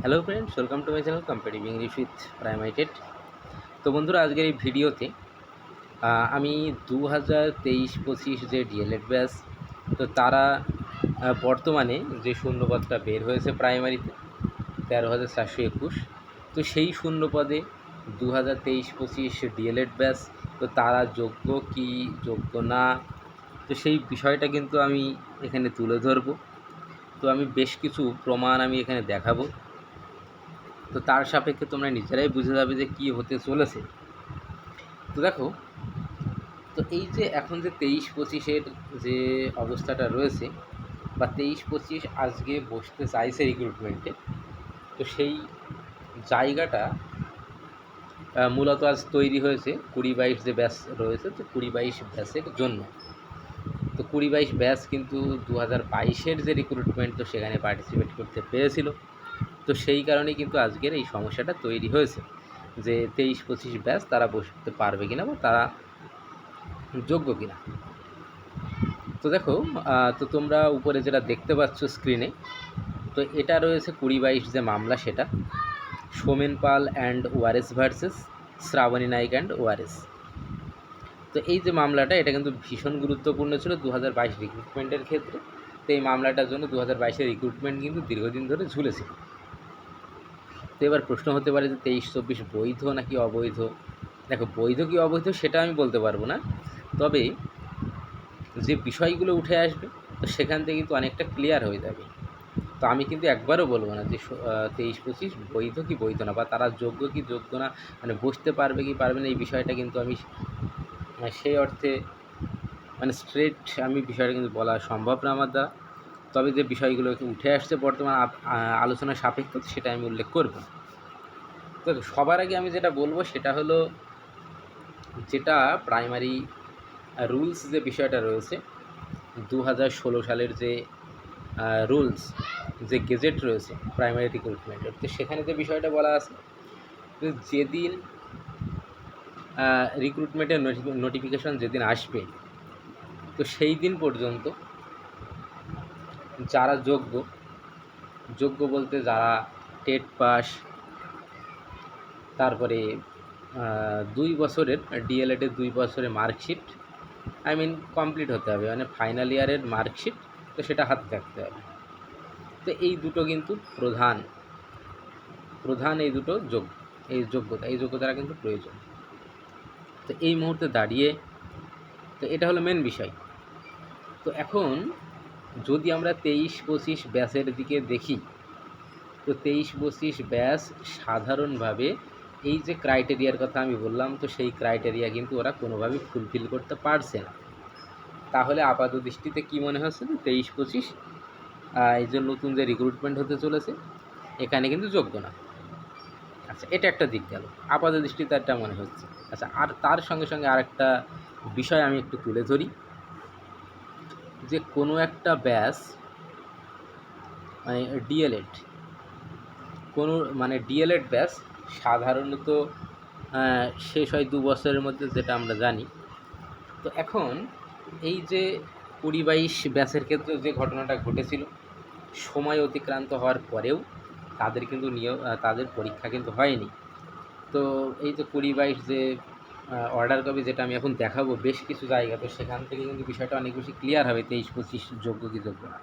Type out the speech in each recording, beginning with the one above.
Hello friends welcome to my channel competitive English with প্রাইমাইটেড তো বন্ধুরা, আজকের এই ভিডিওতে আমি দু হাজার তেইশ পঁচিশ যে ডিএলএড ব্যাচ তো তারা বর্তমানে যে শূন্যপদটা বের হয়েছে প্রাইমারিতে তেরো হাজার চারশো একুশ, তো সেই শূন্যপদে দু হাজার তেইশ পঁচিশ ডিএলএড ব্যাচ তো তারা যোগ্য কি, যোগ্য না, তো সেই বিষয়টা কিন্তু আমি এখানে তুলে ধরবো। তো আমি বেশ কিছু প্রমাণ আমি এখানে দেখাবো। তো তার সাপেক্ষে তোমরা নিজেরাই বুঝে যাবে যে কী হতে চলেছে। তো দেখো, তো এই যে এখন যে তেইশ পঁচিশের যে অবস্থাটা রয়েছে বা তেইশ পঁচিশ আজকে বসতে চাইছে রিক্রুটমেন্টে তো সেই জায়গাটা মূলত আজ তৈরি হয়েছে কুড়ি বাইশ যে ব্যাস রয়েছে, তো কুড়ি বাইশ ব্যাসের জন্য। তো কুড়ি বাইশ ব্যাচ কিন্তু দু হাজার বাইশের যে রিক্রুটমেন্ট তো সেখানে পার্টিসিপেট করতে পেরেছিল। তো সেই কারণেই কিন্তু আজকের এই সমস্যাটা তৈরি হয়েছে যে তেইশ পঁচিশ ব্যাচ তারা বসতে পারবে কিনা বা তারা যোগ্য কিনা। তো দেখো তো তোমরা উপরে যেটা দেখতে পাচ্ছ স্ক্রিনে তো এটা রয়েছে কুড়ি বাইশ যে মামলা সেটা। Somen Pal and ors versus Shrabani Naik and ors. তো এই যে মামলাটা, এটা কিন্তু ভীষণ গুরুত্বপূর্ণ ছিল দু হাজার বাইশ রিক্রুটমেন্টের ক্ষেত্রে। তো এই মামলাটার জন্য দু হাজার বাইশের রিক্রুটমেন্ট কিন্তু দীর্ঘদিন ধরে ঝুলেছিল। তো এবার প্রশ্ন হতে পারে যে তেইশ, চব্বিশ বৈধ নাকি অবৈধ? দেখো, বৈধ কি অবৈধ সেটা আমি বলতে পারব না। তবে যে বিষয়গুলো উঠে আসবে, তো সেখান থেকে কিন্তু অনেকটা ক্লিয়ার হয়ে যাবে। তো আমি কিন্তু একবারও বলব না যে তেইশ, পঁচিশ বৈধ কি বৈধ না, বা তারা যোগ্য কি যোগ্য না মানে বসতে পারবে কি পারবে না, এই বিষয়টা কিন্তু আমি সেই অর্থে মানে স্ট্রেট আমি বিষয়টা কিন্তু বলা সম্ভব না আমার দ্বারা। তবে যে বিষয়গুলো উঠে আসছে বর্তমান আপ- আ- আলোচনার সাপেক্ষ, সেটা আমি উল্লেখ করব। তো সবার আগে আমি যেটা বলব, সেটা হলো যেটা প্রাইমারি রুলস যে বিষয়টা রয়েছে দু হাজার ষোলো সালের যে রুলস যে গেজেট রয়েছে প্রাইমারি রিক্রুটমেন্টের তো সেখানে যে বিষয়টা বলা আছে যেদিন রিক্রুটমেন্টের নোটিফিকেশন যেদিন আসবে, তো সেই দিন পর্যন্ত যারা যোগ্য যোগ্য বলতে যারা টেট পাস, তারপরে দুই বছরের ডিএলএডের দুই বছরের মার্কশিট আই মিন কমপ্লিট হতে হবে। মানে ফাইনাল ইয়ারের মার্কশিট তো সেটা হাতে থাকতে হবে। তো এই দুটো কিন্তু প্রধান প্রধান এই দুটো যোগ্য, এই যোগ্যতা, এই যোগ্যতাটা কিন্তু প্রয়োজন। তো এই মুহূর্তে দাঁড়িয়ে, তো এটা হলো মেন বিষয়। তো এখন যদি আমরা তেইশ পঁচিশ ব্যাচের দিকে দেখি, তো তেইশ পঁচিশ ব্যাচ সাধারণভাবে এই যে ক্রাইটেরিয়ার কথা আমি বললাম, তো সেই ক্রাইটেরিয়া কিন্তু ওরা কোনোভাবেই ফুলফিল করতে পারছে না। তাহলে আপাত দৃষ্টিতে কী মনে হচ্ছে যে তেইশ পঁচিশ এই যে নতুন যে রিক্রুটমেন্ট হতে চলেছে, এখানে কিন্তু যোগ্য না। আচ্ছা এটা একটা দিক গেল। আপাত দৃষ্টিতে একটা মনে হচ্ছে। আচ্ছা আর তার সঙ্গে সঙ্গে আরেকটা বিষয় আমি একটু তুলে ধরি। যে কোনো একটা ব্যাস মানে ডিএলএড কোনো মানে ডিএলএড ব্যাস সাধারণত শেষ হয় দু বছরের মধ্যে, যেটা আমরা জানি। তো এখন এই যে কুড়ি বাইশ ব্যাসের ক্ষেত্রে যে ঘটনাটা ঘটেছিল, সময় অতিক্রান্ত হওয়ার পরেও তাদের কিন্তু আহ, তাদের পরীক্ষা কিন্তু হয়নি। তো এই যে কুড়ি বাইশ যে অর্ডার কপি যেটা আমি এখন দেখাবো বেশ কিছু জায়গা তো সেখান থেকে কিন্তু বিষয়টা অনেক বেশি ক্লিয়ার হবে তেইশ পঁচিশ যোগ্য কি যোগ্য না।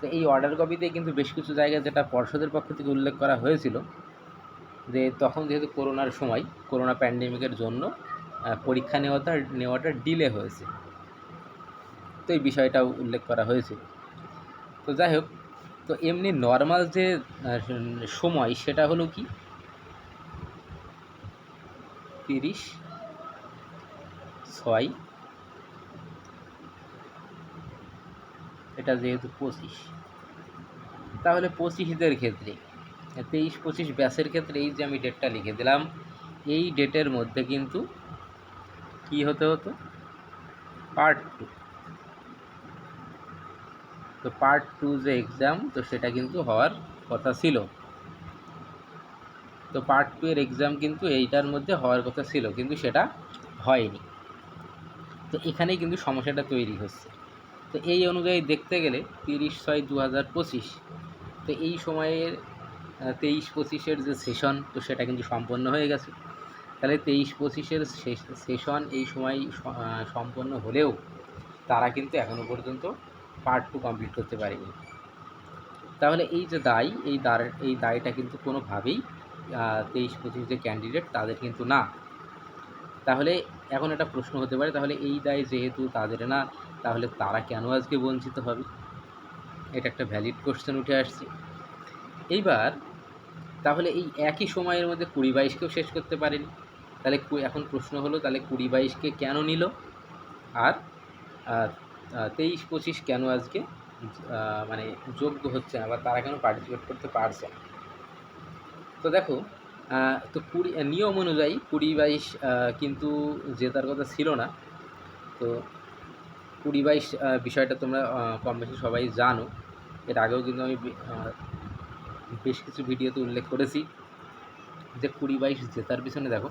তো এই অর্ডার কপিতে কিন্তু বেশ কিছু জায়গায় যেটা পর্ষদের পক্ষ থেকে উল্লেখ করা হয়েছিল যে তখন যেহেতু করোনার সময় করোনা প্যান্ডেমিকের জন্য পরীক্ষা নেওয়াটা নেওয়াটা ডিলে হয়েছে। তো এই বিষয়টাও উল্লেখ করা হয়েছিল তো যাই হোক তো এমনি নর্মাল যে সময় সেটা হলো কি? তিরিশ, ছয়, এটা যেহেতু পঁচিশ। তাহলে পঁচিশদের ক্ষেত্রে, তেইশ, পঁচিশ ব্যাসের ক্ষেত্রে এই যে আমি ডেটটা লিখে দিলাম, এই ডেটের মধ্যে কিন্তু কি হতে হতো? পার্ট টু তো পার্ট টু যে এক্সাম তো সেটা কিন্তু হওয়ার কথা ছিল। তো পার্ট টু এর এক্সাম কিন্তু এইটার মধ্যে হওয়ার কথা ছিল, কিন্তু সেটা হয়নি। তো এখানেই কিন্তু সমস্যাটা তৈরি হচ্ছে। তো এই অনুযায়ী দেখতে গেলে তিরিশ ছয় দু হাজার পঁচিশ, তো এই সময়ের তেইশ পঁচিশের যে সেশন তো সেটা কিন্তু সম্পন্ন হয়ে গেছে। তাহলে তেইশ পঁচিশের সেশন এই সময় সম্পন্ন হলেও তারা কিন্তু এখনও পর্যন্ত পার্ট টু কমপ্লিট করতে পারেনি। তাহলে এই যে দায়, এই দায় এই দায়টা কিন্তু কোনোভাবেই তেইশ পঁচিশ যে ক্যান্ডিডেট তাদের কিন্তু না। তাহলে এখন একটা প্রশ্ন হতে পারে, তাহলে এই দায় যেহেতু তাদের না, তাহলে তারা কেন আজকে বঞ্চিত হবে? এটা একটা ভ্যালিড কোশ্চেন উঠে আসছে। এইবার, তাহলে এই একই সময়ের মধ্যে কুড়ি বাইশকেও শেষ করতে পারেনি। তাহলে এখন প্রশ্ন হলো, তাহলে কুড়ি বাইশকে কেন নিল? আর তেইশ পঁচিশ কেন আজকে? মানে যোগ্য হচ্ছে না বা তারা কেন পার্টিসিপেট করতে পারছে না? তো দেখো তো কুড়ি নিয়ম অনুযায়ী কুড়ি বাইশ কিন্তু জেতার কথা ছিল না। তো কুড়ি বাইশ বিষয়টা তোমরা কম বেশি সবাই জানো। এর আগেও কিন্তু আমি বেশ কিছু ভিডিওতে উল্লেখ করেছি যে কুড়ি বাইশ জেতার পিছনে দেখো,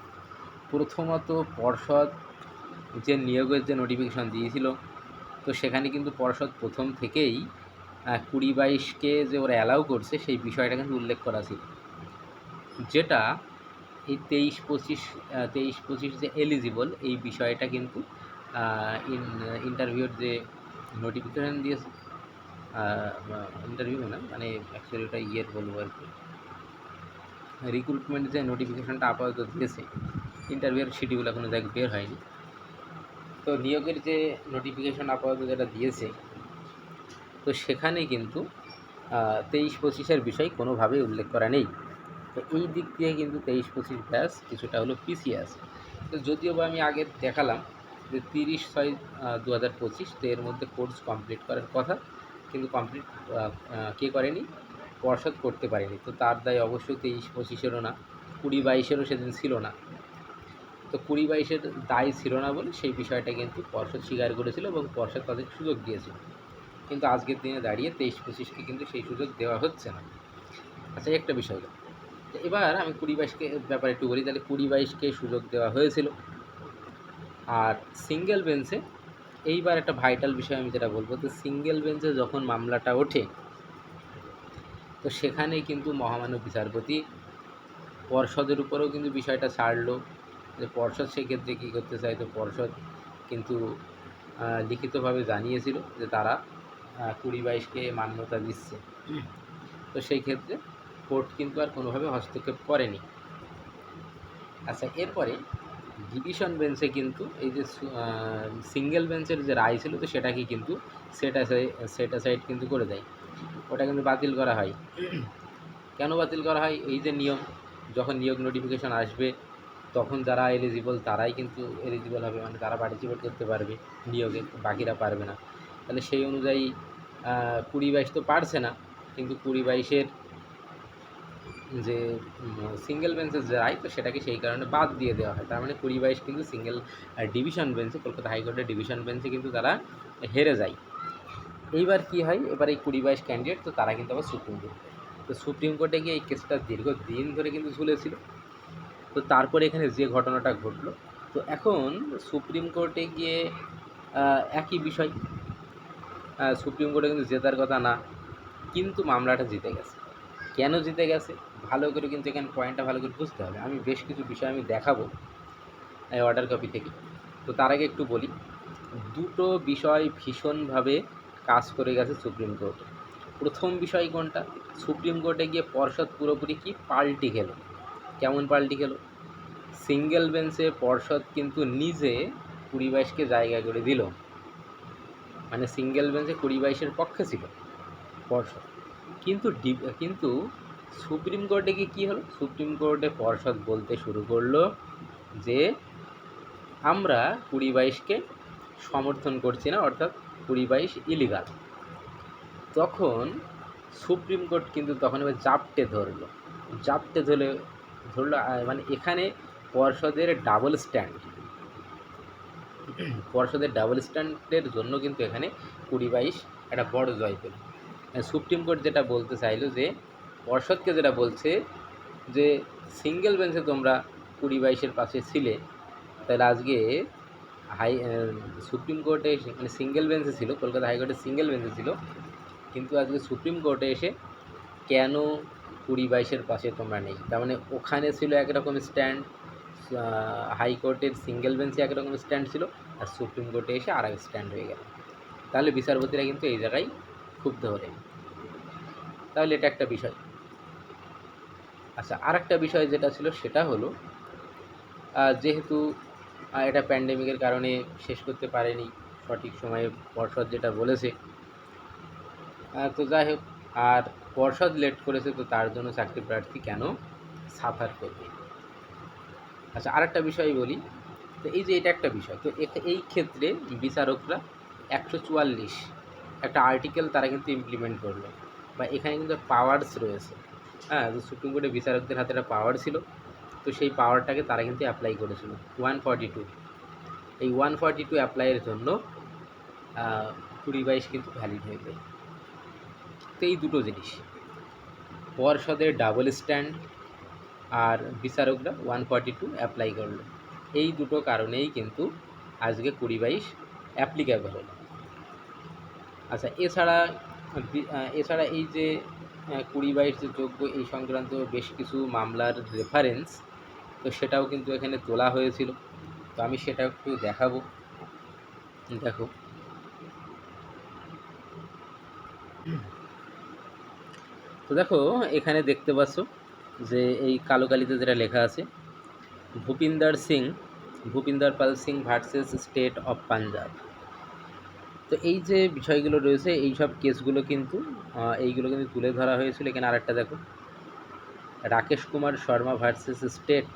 প্রথমত পর্ষদ যে নিয়োগের যে নোটিফিকেশন দিয়েছিল তো সেখানে কিন্তু পর্ষদ প্রথম থেকেই কুড়ি বাইশকে যে ওরা অ্যালাউ করছে সেই বিষয়টা কিন্তু উল্লেখ করা ছিল। যেটা এই তেইশ পঁচিশ তেইশ পঁচিশ যে এলিজিবল এই বিষয়টা কিন্তু ইন ইন্টারভিউর যে নোটিফিকেশান দিয়েছে ইন্টারভিউ না মানে অ্যাকচুয়ালি ওটা ইয়ের বলব আর কি। রিক্রুটমেন্ট যে নোটিফিকেশানটা আপাতত দিয়েছে ইন্টারভিউর শিডিউল এখনও দেখ বের হয়নি। তো নিয়োগের যে নোটিফিকেশন আপাতত যেটা দিয়েছে, তো সেখানে কিন্তু তেইশ পঁচিশের বিষয় কোনোভাবেই উল্লেখ করা নেই। তো এই দিক দিয়ে কিন্তু তেইশ পঁচিশ ব্যাস কিছুটা হলো পিছিয়ে আছে। তো যদিও বা আমি আগে দেখালাম যে তিরিশ ছয় দু হাজার পঁচিশ, তো এর মধ্যে কোর্স কমপ্লিট করার কথা, কিন্তু কমপ্লিট কে করেনি? পর্ষদ করতে পারেনি। তো তার দায় অবশ্যই তেইশ পঁচিশেরও না, কুড়ি বাইশেরও সেদিন ছিল না। তো কুড়ি বাইশের দায় ছিল না বলে সেই বিষয়টা কিন্তু পর্ষদ স্বীকার করেছিল এবং পর্ষদ তাদের সুযোগ দিয়েছিল। কিন্তু আজকের দিনে দাঁড়িয়ে তেইশ পঁচিশকে কিন্তু সেই সুযোগ দেওয়া হচ্ছে না। আচ্ছা একটা বিষয় এবার আমি কুড়ি বাইশকে ব্যাপারে একটু বলি, তাহলে কুড়ি বাইশকে সুযোগ দেওয়া হয়েছিল। আর সিঙ্গেল বেঞ্চে এইবার একটা ভাইটাল বিষয় আমি যেটা বলব, তো সিঙ্গেল বেঞ্চে যখন মামলাটা ওঠে, তো সেখানে কিন্তু মহামান্য বিচারপতি পর্ষদের উপরেও কিন্তু বিষয়টা ছাড়লো। যে পর্ষদ সেক্ষেত্রে কী করতে চায় তো পর্ষদ কিন্তু লিখিতভাবে জানিয়েছিল যে তারা কুড়ি বাইশকে মান্যতা দিচ্ছে। তো সেই ক্ষেত্রে কোর্ট কিন্তু আর কোনোভাবে হস্তক্ষেপ করেনি। আচ্ছা এরপরে ডিভিশন বেঞ্চে কিন্তু এই যে সিঙ্গেল বেঞ্চের যে রায় ছিল তো সেটাকে কিন্তু সেট সেট অ্যাসাইড কিন্তু করে দেয়। ওটা কিন্তু বাতিল করা হয়। কেন বাতিল করা হয়? এই যে নিয়ম, যখন নিয়োগ নোটিফিকেশন আসবে তখন যারা এলিজিবল তারাই কিন্তু এলিজিবল হবে। মানে তারা পার্টিসিপেট করতে পারবে, নিয়োগে বাকিরা পারবে না। তাহলে সেই অনুযায়ী কুড়ি বাইশ তো পারছে না। কিন্তু কুড়ি বাইশের যে সিঙ্গেল বেঞ্চের যে রায় তো সেটাকে সেই কারণে বাদ দিয়ে দেওয়া হয়। তার মানে কুড়ি বাইশ কিন্তু সিঙ্গেল ডিভিশন বেঞ্চে কলকাতা হাইকোর্টের ডিভিশন বেঞ্চে কিন্তু তারা হেরে যায়। এইবার কি হয়? এবার এই কুড়ি বাইশ ক্যান্ডিডেট তো তারা কিন্তু আবার সুপ্রিম কোর্ট। তো সুপ্রিম কোর্টে গিয়ে এই কেসটা দীর্ঘদিন ধরে কিন্তু ঝুলেছিল। তো তারপরে এখানে যে ঘটনাটা ঘটলো। তো এখন সুপ্রিম কোর্টে গিয়ে একই বিষয়। সুপ্রিম কোর্টে কিন্তু জেতার কথা না, কিন্তু মামলাটা জিতে গেছে। কেন জিতে গেছে? ভালো করে কিন্তু এখানে পয়েন্টটা ভালো করে বুঝতে হবে। আমি বেশ কিছু বিষয় আমি দেখাবো, এই অর্ডার কপি থেকে। তো তার আগে একটু বলি, দুটো বিষয় ভীষণভাবে কাজ করে গেছে সুপ্রিম কোর্টে। প্রথম বিষয় কোনটা? সুপ্রিম কোর্টে গিয়ে পর্ষদ পুরোপুরি কি পাল্টি খেলো। কেমন পাল্টি খেলো? সিঙ্গেল বেঞ্চে পর্ষদ কিন্তু নিজে কুড়ি বাইশকে জায়গা করে দিল। মানে সিঙ্গেল বেঞ্চে কুড়ি বাইশের পক্ষে ছিল পর্ষদ। কিন্তু কিন্তু সুপ্রিম কোর্টে গিয়ে কী হলো? সুপ্রিম কোর্টে পর্ষদ বলতে শুরু করল যে, আমরা কুড়ি বাইশকে সমর্থন করছি না, অর্থাৎ কুড়ি বাইশ ইলিগাল তখন সুপ্রিম কোর্ট কিন্তু তখন এবার জাপটে ধরলো। জাপটে ধরে ধরলো মানে এখানে পর্ষদের ডাবল স্ট্যান্ড পর্ষদের ডাবল স্ট্যান্ডের জন্য কিন্তু এখানে কুড়ি বাইশ একটা বড় জয় পেল। সুপ্রিম কোর্ট যেটা বলতে চাইলো যে, পর্ষদকে যেটা বলছে যে সিঙ্গেল বেঞ্চে তোমরা কুড়ি বাইশের পাশে ছিলে, তাহলে আজকে হাই সুপ্রিম কোর্টে এসে মানে সিঙ্গেল বেঞ্চে ছিল, কলকাতা হাইকোর্টে সিঙ্গেল বেঞ্চে ছিল, কিন্তু আজকে সুপ্রিম কোর্টে এসে কেন কুড়ি বাইশের পাশে তোমরা নেই। তার মানে ওখানে ছিল একরকম স্ট্যান্ড হাইকোর্টের সিঙ্গেল বেঞ্চে একরকম স্ট্যান্ড ছিল আর সুপ্রিম কোর্টে এসে আর এক স্ট্যান্ড হয়ে গেল। তাহলে বিচারপতিরা কিন্তু এই জায়গায় ক্ষুব্ধ হলেন। তাহলে এটা একটা বিষয়। আচ্ছা আর একটা বিষয় যেটা ছিল সেটা হলো যেহেতু এটা প্যান্ডেমিকের কারণে শেষ করতে পারেনি, সঠিক সময়ে পর্ষদ যেটা বলেছে তো যাই হোক, আর পর্ষদ লেট করেছে, তো তার জন্য চাকরি প্রার্থী কেন সাফার করবে? আচ্ছা আরেকটা বিষয় বলি। তো এই যে এটা একটা বিষয়, তো এই ক্ষেত্রে বিচারকরা একশো চুয়াল্লিশ একটা আর্টিকেল তারা কিন্তু ইমপ্লিমেন্ট করল। বা এখানে কিন্তু পাওয়ার্স রয়েছে। হ্যাঁ তো সুপ্রিম কোর্টে বিচারকদের হাতে একটা পাওয়ার ছিল, তো সেই পাওয়ারটাকে তারা কিন্তু অ্যাপ্লাই করেছিল ওয়ান ফর্টি টু এই ওয়ান ফর্টি টু অ্যাপ্লাইয়ের জন্য কুড়ি বাইশ কিন্তু ভ্যালিড হয়ে যায় তো এই দুটো জিনিস। পর্ষদের ডাবল স্ট্যান্ড আর বিচারকরা ওয়ান ফর্টি টু অ্যাপ্লাই করল। এই দুটো কারণেই কিন্তু আজকে কুড়ি বাইশ অ্যাপ্লিকেবল হলো। আচ্ছা এছাড়া এছাড়া এই যে কুড়ি বাইশ যে যোগ্য, এই সংক্রান্ত বেশ কিছু মামলার রেফারেন্স তো সেটাও কিন্তু এখানে তোলা হয়েছিল। তো আমি সেটা একটু দেখাবো। দেখো। তো দেখো, এখানে দেখতে পাচ্ছ যে এই কালো কালিতে যেটা লেখা আছে, Bhupinder Singh, Bhupinder Pal Singh versus state of Punjab. তো এই যে বিষয়গুলো রয়েছে, এই সব কেসগুলো কিন্তু এইগুলো কিন্তু তুলে ধরা হয়েছিল। এখানে আরেকটা দেখো, Rakesh Kumar Sharma versus state,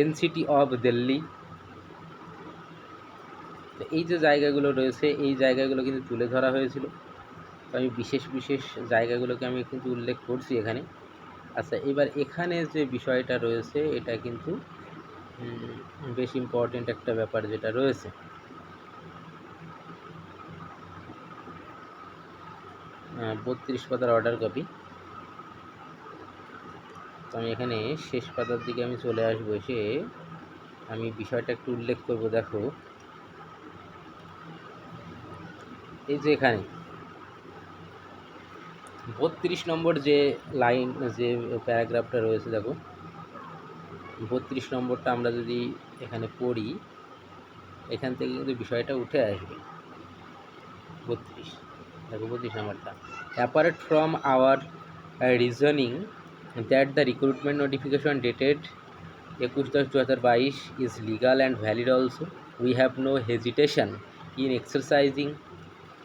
NCT of Delhi. তো এই যে জায়গাগুলো রয়েছে, এই জায়গাগুলো কিন্তু তুলে ধরা হয়েছিল। তো আমি বিশেষ বিশেষ জায়গাগুলোকে আমি কিন্তু উল্লেখ করছি এখানে। আচ্ছা এবার এখানে যে বিষয়টা রয়েছে, এটা কিন্তু বেশ ইম্পর্টেন্ট একটা ব্যাপার যেটা রয়েছে। বত্রিশ পাতার অর্ডার কপি তো আমি এখানে শেষ পাতার দিকে আমি চলে আসব এসে। আমি বিষয়টা একটু উল্লেখ করব, দেখো। এই যে এখানে বত্রিশ নম্বর যে লাইন, যে প্যারাগ্রাফটা রয়েছে, দেখো। বত্রিশ নম্বরটা আমরা যদি এখানে পড়ি, এখান থেকে কিন্তু বিষয়টা উঠে আসবে। বত্রিশ। দেখো বত্রিশ নম্বরটা। Apart from our reasoning that the recruitment notification dated একুশ দশ দু হাজার বাইশ is legal and valid also we have no hesitation in exercising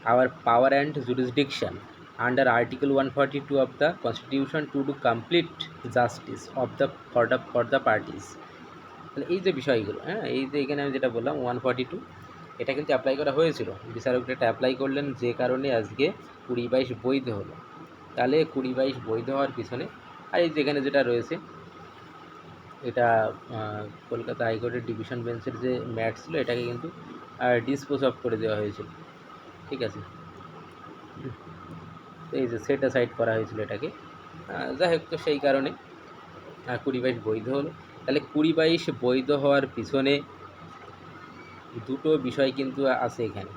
our power and jurisdiction. Under article 142 of the constitution to do complete justice of the, for the for the parties. তাহলে এই যে বিষয়গুলো হ্যাঁ এই যে এখানে আমি যেটা বললাম ওয়ান ফর্টি টু এটা কিন্তু অ্যাপ্লাই করা হয়েছিল। বিচারকরা এটা অ্যাপ্লাই করলেন যে কারণে আজকে কুড়ি বাইশ বৈধ হলো। তাহলে কুড়ি বাইশ বৈধ হওয়ার পিছনে, আর এই যেখানে যেটা রয়েছে, এটা কলকাতা হাইকোর্টের ডিভিশন বেঞ্চের যে ম্যাট ছিল, এটাকে কিন্তু ডিসপোজ অফ করে দেওয়া হয়েছিল। ঠিক আছে? এই যে সেট সাইড করা হয়েছিল এটাকে। যাই হোক, তো সেই কারণে কুড়ি বাইশ বৈধ হলো। তাহলে কুড়ি বাইশ বৈধ হওয়ার পিছনে দুটো বিষয় কিন্তু আছে এখানে।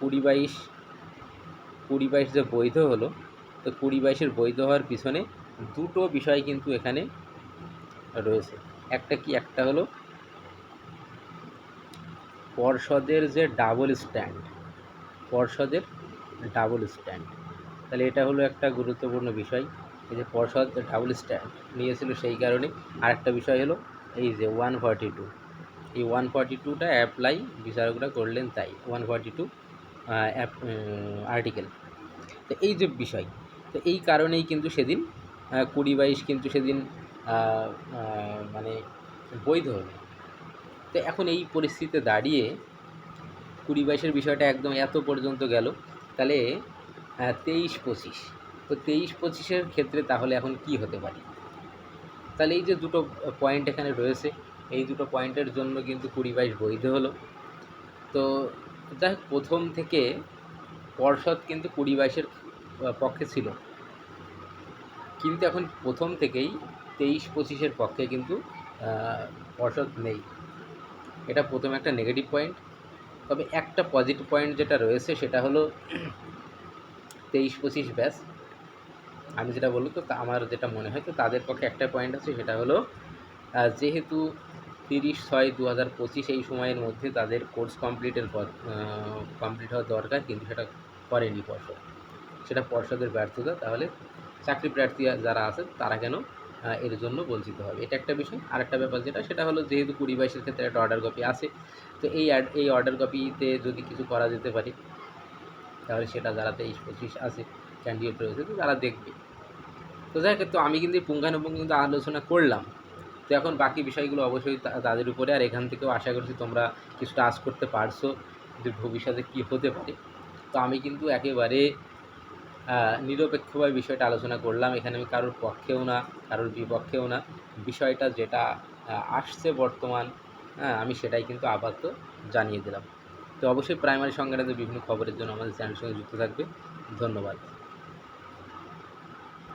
কুড়ি বাইশ কুড়ি বাইশ যে বৈধ হলো, তো কুড়ি বাইশের বৈধ হওয়ার পিছনে দুটো বিষয় কিন্তু এখানে রয়েছে। একটা কি, একটা হলো পর্ষদের যে ডাবল স্ট্যান্ড পর্ষদের ডাবল স্ট্যান্ড তাহলে এটা হলো একটা গুরুত্বপূর্ণ বিষয়। এই যে পর্ষদ ডাবল স্ট্যান্ড নিয়েছিল সেই কারণে। আরেকটা বিষয় হলো এই যে ওয়ান ফর্টি টু এই ওয়ান ফর্টি টুটা অ্যাপ্লাই বিচারকরা করলেন তাই one forty two app article তো এই যে বিষয়, তো এই কারণেই কিন্তু সেদিন কুড়ি বাইশ কিন্তু সেদিন মানে বৈধ হলো। তো এখন এই পরিস্থিতিতে দাঁড়িয়ে কুড়ি বাইশের বিষয়টা একদম এত পর্যন্ত গেল, তাহলে তেইশ পঁচিশ। তো তেইশ পঁচিশের ক্ষেত্রে তাহলে এখন কি হতে পারে? তাহলে এই যে দুটো পয়েন্ট এখানে রয়েছে, এই দুটো পয়েন্টের জন্য কিন্তু কুড়ি বাইশ বৈধ হলো। তো যাই প্রথম থেকে পর্ষদ কিন্তু কুড়ি বাইশের পক্ষে ছিল। কিন্তু এখন প্রথম থেকেই তেইশ পঁচিশের পক্ষে কিন্তু পর্ষদ নেই। এটা প্রথম একটা নেগেটিভ পয়েন্ট তবে একটা পজিটিভ পয়েন্ট যেটা রয়েছে সেটা হলো তেইশ পঁচিশ ব্যাস। আমি যেটা বলল তো আমার যেটা মনে হয় তো, তাদের পক্ষে একটা পয়েন্ট আছে, সেটা হলো যেহেতু তিরিশ ছয় দু হাজার পঁচিশ এই সময়ের মধ্যে তাদের কোর্স কমপ্লিটের পর কমপ্লিট হওয়া দরকার, কিন্তু সেটা করেনি পর্ষদ। সেটা পর্ষদের ব্যর্থতা, তাহলে চাকরি প্রার্থী যারা আছে তারা কেন এর জন্য বঞ্চিত হবে? এটা একটা বিষয়। আর একটা ব্যাপার যেটা, সেটা হলো, যেহেতু কুড়ি বাইশের ক্ষেত্রে একটা অর্ডার কপি আছে, তো এই এই অর্ডার কপিতে যদি কিছু করা যেতে পারে তাহলে সেটা যারা তেইশ পঁচিশ আছে ক্যান্ডিডেট রয়েছে, তো তারা দেখবে। তো যাই তো আমি কিন্তু পুঙ্খানুপুঙ্খ কিন্তু আলোচনা করলাম। তো এখন বাকি বিষয়গুলো অবশ্যই তাদের উপরে আর এখান থেকেও আশা করছি তোমরা কিছুটা আশ করতে পারছ যে ভবিষ্যতে কী হতে পারে। তো আমি কিন্তু একেবারে নিরপেক্ষভাবে বিষয়টা আলোচনা করলাম। এখানে আমি কারোর পক্ষেও না, কারোর বিপক্ষেও না। বিষয়টা যেটা আসছে বর্তমান হ্যাঁ আমি সেটাই কিন্তু আপাতত জানিয়ে দিলাম। তো অবশ্যই প্রাইমারি সংক্রান্ত বিভিন্ন খবরের জন্য আমাদের চ্যানেলের সঙ্গে যুক্ত থাকবে। ধন্যবাদ।